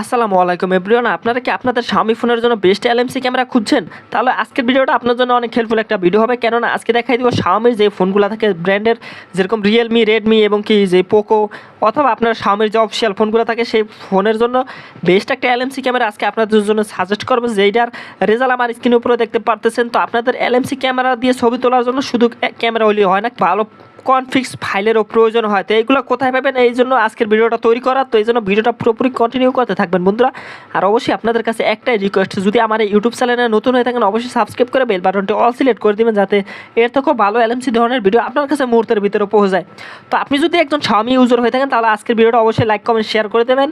আসসালামু আলাইকুম এভরিওয়ান, আপনারা কি আপনাদের স্বামী ফোনের জন্য বেস্ট এলএমসি ক্যামেরা খুঁজছেন? তাহলে আজকের ভিডিওটা আপনার জন্য অনেক হেল্পফুল একটা ভিডিও হবে। কেননা আজকে দেখাই দিব স্বামীর যে ফোনগুলো থাকে ব্র্যান্ডের যেরকম রিয়েলমি রেডমি এবং কি যে পোকো অথবা আপনার স্বামীর যে অফিসিয়াল ফোনগুলো থাকে, সেই ফোনের জন্য বেস্ট একটা এলএমসি ক্যামেরা আজকে আপনাদের জন্য সাজেস্ট করব, যেইটার রেজাল্ট আমার স্ক্রিনের উপরে দেখতে পারতেছেন। তো আপনাদের এলএমসি ক্যামেরা দিয়ে ছবি তোলার জন্য শুধু ক্যামেরা হলেই হয় না, ভালো কনফিক্স ফাইলেরও প্রয়োজন হয়। তো এইগুলো কোথায় পাবেন? এই জন্য আজকের ভিডিওটা তৈরি করা। তো এই জন্য ভিডিওটা পুরোপুরি কন্টিনিউ করতে থাকবেন বন্ধুরা। আর অবশ্যই আপনাদের কাছে একটাই রিকোয়েস্ট যদি আমার এই ইউটিউব চ্যানেলে নতুন হয়ে থাকেন, অবশ্যই সাবস্ক্রাইব করে বেল বাটনটি অল সিলেক্ট করে দিবেন, যাতে এর থেকেও ভালো এলএমসি ধরনের ভিডিও আপনার কাছে মুহূর্তের ভিতরে পৌঁছে যায়। তো আপনি যদি একজন স্বামী ইউজার হয়ে থাকেন, তাহলে আজকের ভিডিওটা অবশ্যই লাইক কমেন্ট শেয়ার করে দেবেন।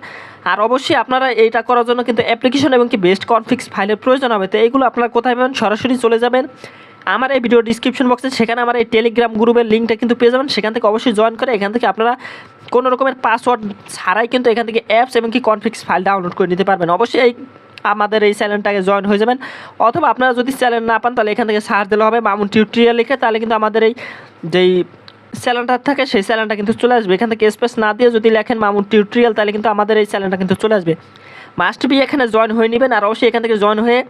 আর অবশ্যই আপনারা এইটা করার জন্য কিন্তু অ্যাপ্লিকেশন এবং কি বেস্ট কনফিক্স ফাইলের প্রয়োজন হবে। তো এইগুলো আপনারা কোথায় পাবেন? সরাসরি চলে যাবেন। আমার এই ভিডিও ডিসক্রিপশন বক্সে সেখানে আমার এই টেলিগ্রাম গ্রুপের লিঙ্কটা কিন্তু পেয়ে যাবেন। সেখান থেকে অবশ্যই জয়েন করে এখান থেকে আপনারা কোনো রকমের পাসওয়ার্ড ছাড়াই কিন্তু এখান থেকে অ্যাপস এবং কি কনফিক্স ফাইল ডাউনলোড করে নিতে পারবেন। অবশ্যই এই আমাদের এই চ্যানেলটাকে জয়েন হয়ে যাবেন। অথবা আপনারা যদি চ্যানেল না পান, তাহলে এখান থেকে সার্চ দিলে হবে মামুন টিউটোরিয়াল লিখে, তাহলে কিন্তু আমাদের এই যেই চ্যানেলটা থাকে, সেই চ্যানেলটা কিন্তু চলে আসবে। এখান থেকে স্পেস না দিয়ে যদি লেখেন মামুন টিউটোরিয়াল তাহলে কিন্তু আমাদের এই চ্যানেলটা কিন্তু চলে আসবে। মাস্ট বি এখানে জয়েন হয়ে নেবেন, আর অবশ্যই এখান থেকে জয়েন হয়ে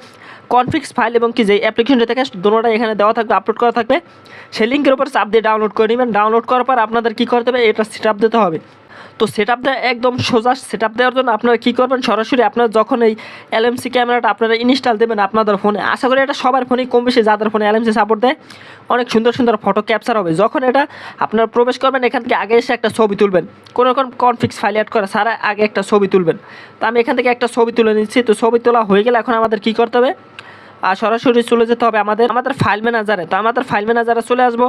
কনফিক্স ফাইল এবং কি যে অ্যাপ্লিকেশনটা থাকে, দুটোটাই এখানে দেওয়া থাকবে আপলোড করা থাকবে। সেই লিঙ্কের উপর চাপ দিয়ে ডাউনলোড করে নেবেন। ডাউনলোড করার পর আপনাদের কী করতে হবে? এটা সেট দিতে হবে। তো সেট দেওয়া একদম সোজা সেট আপ দেওয়ার জন্য আপনারা কী করবেন? সরাসরি আপনারা যখন এই এলএমসি ক্যামেরাটা আপনারা ইনস্টল দেবেন আপনাদের ফোনে আশা করি এটা সবার ফোনেই কম বেশি যাদের ফোনে এলএমসি সাপোর্ট দেয়, অনেক সুন্দর সুন্দর ফটো ক্যাপচার হবে। যখন এটা আপনারা প্রবেশ করবেন, এখান থেকে আগে এসে একটা ছবি তুলবেন। কোনো রকম কনফিক্স ফাইল অ্যাড করা সারা আগে একটা ছবি তুলবেন। তো আমি এখান থেকে একটা ছবি তুলে নিচ্ছি। তো ছবি তোলা হয়ে গেলে এখন আমাদের কী করতে হবে? আর সরাসরি চলে যেতে হবে আমাদের আমাদের ফাইল ম্যানেজারে তো আমাদের ফাইল ম্যানেজারে চলে আসব।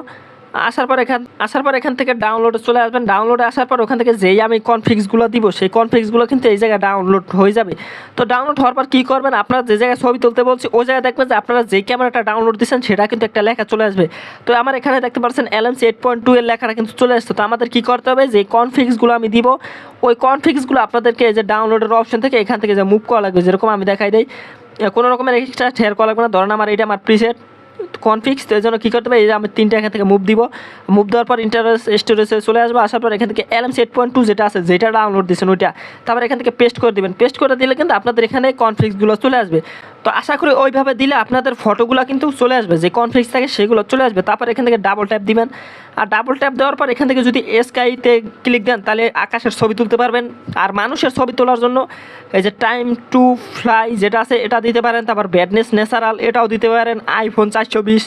আসার পর এখান আসার পর এখান থেকে ডাউনলোডে চলে আসবেন। ডাউনলোডে আসার পর ওখান থেকে যেই আমি কনফিক্সগুলো দিব, সেই কনফিক্সগুলো কিন্তু এই জায়গায় ডাউনলোড হয়ে যাবে। তো ডাউনলোড হওয়ার পর কী করবেন? আপনারা যে জায়গায় ছবি তুলতে বলছি, ওই জায়গায় দেখবেন যে আপনারা যে ক্যামেরাটা ডাউনলোড দিচ্ছেন সেটা কিন্তু একটা লেখা চলে আসবে। তো আমার এখানে দেখতে পাচ্ছেন এলএমসি এইট পয়েন্ট টু এর লেখাটা কিন্তু চলে আসতো তো আমাদের কী করতে হবে? যে কনফিক্সগুলো আমি দিব, ওই কনফিক্সগুলো আপনাদেরকে যে ডাউনলোডের অপশন থেকে এখান থেকে যে মুভ করা লাগবে, যেরকম আমি দেখাই দিই। কোনো রকমের এক্সট্রা শেয়ার করা লাগবে না। ধরেন আমার, এটা আমার প্রিসেট কনফিক্স এই জন্য কী করতে হবে? এই যে আমি তিনটা এখান থেকে মুভ দিব। মুভ দেওয়ার পর ইন্টারেস স্টোরেজে চলে আসব। আসার পর এখান থেকে এলএম সেট পয়েন্ট টু যেটা আছে, যেটা ডাউনলোড দিয়েছেন ওইটা, তারপর এখান থেকে পেস্ট করে দেবেন। পেস্ট করে দিলে কিন্তু আপনাদের এখানে কনফিক্সগুলো চলে আসবে। তো আশা করি ওইভাবে দিলে আপনাদের ফটোগুলো কিন্তু চলে আসবে, যে কনফিক্স থাকে সেগুলো চলে আসবে। তারপর এখান থেকে ডাবল ট্যাপ দিবেন। আর ডাবল ট্যাপ দেওয়ার পর এখান থেকে যদি স্কাইতে ক্লিক দেন, তাহলে আকাশের ছবি তুলতে পারবেন। আর মানুষের ছবি তোলার জন্য এই যে টাইম টু ফ্লাই যেটা আছে, এটা দিতে পারেন। তারপর ব্যাডনেস ন্যাচারাল এটাও দিতে পারেন। আইফোন চারশো বিশ,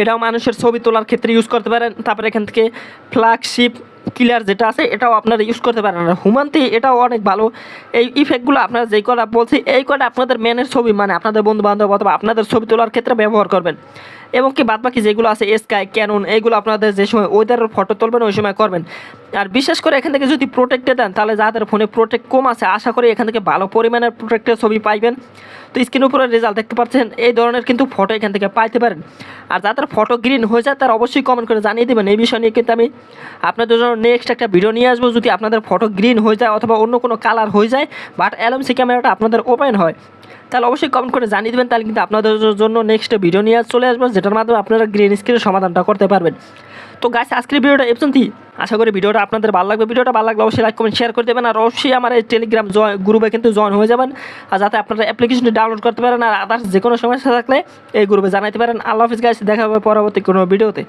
এটাও মানুষের ছবি তোলার ক্ষেত্রে ইউজ করতে পারেন। তারপর এখান থেকে ফ্ল্যাগশিপ ক্লিয়ার যেটা আছে, এটাও আপনারা ইউজ করতে পারেন। হুমান্তি এটাও অনেক ভালো। এই ইফেক্টগুলো আপনারা যেই কটা বলছি, এই কটা আপনাদের মেনের ছবি মানে আপনাদের বন্ধু বান্ধব অথবা আপনাদের ছবি তোলার ক্ষেত্রে ব্যবহার করবেন। এবং কি বাদবাকি যেগুলো আছে স্কাই ক্যানন এইগুলো আপনাদের যে সময় ওয়েদারের ফটো তুলবেন, ওই সময় করবেন। আর বিশেষ করে এখান থেকে যদি প্রোটেক্টে দেন, তাহলে যাদের ফোনে প্রোটেক্ট কম আছে, আশা করি এখান থেকে ভালো পরিমাণের প্রোটেক্টের ছবি পাইবেন। তো স্ক্রিন উপরে রেজাল্ট দেখতে পাচ্ছেন, এই ধরনের কিন্তু ফটো এখান থেকে পাইতে পারেন। আর যাদের ফটো গ্রিন হয়ে যায়, তারা অবশ্যই কমেন্ট করে জানিয়ে দেবেন, এই বিষয় নিয়ে কিন্তু আমি আপনাদের জন্য নেক্সট একটা ভিডিও নিয়ে আসব। যদি আপনাদের ফটো গ্রিন হয়ে যায়, অথবা অন্য কোনো কালার হয়ে যায় বাট অ্যালমসি ক্যামেরাটা আপনাদের ওপেন হয়। তাহলে অবশ্যই কমেন্ট করে জানিয়ে দেবেন, তাহলে কিন্তু আপনাদের জন্য নেক্সট ভিডিও নিয়ে চলে আসব, যেটার মাধ্যমে আপনারা গ্রিন স্ক্রিনের সমাধানটা করতে পারবেন। তো গাছ আজকের ভিডিওটা এপসন্তি আশা করি ভিডিওটা আপনাদের ভালো লাগবে। ভিডিওটা ভালো লাগলে অবশ্যই লাইক কমেন্ট শেয়ার করে দেবেন, আর অবশ্যই আমার এই টেলিগ্রাম গ্রুপে কিন্তু জয়েন হয়ে যাবেন। আর যাতে আপনারা অ্যাপ্লিকেশনটি ডাউনলোড করতে পারেন, আর আদার্স যে কোনো সমস্যা থাকলে এই গ্রুপে জানাতে পারেন। আল্লাহ হাফিজ গাছ দেখা হবে পরবর্তী কোনো ভিডিওতে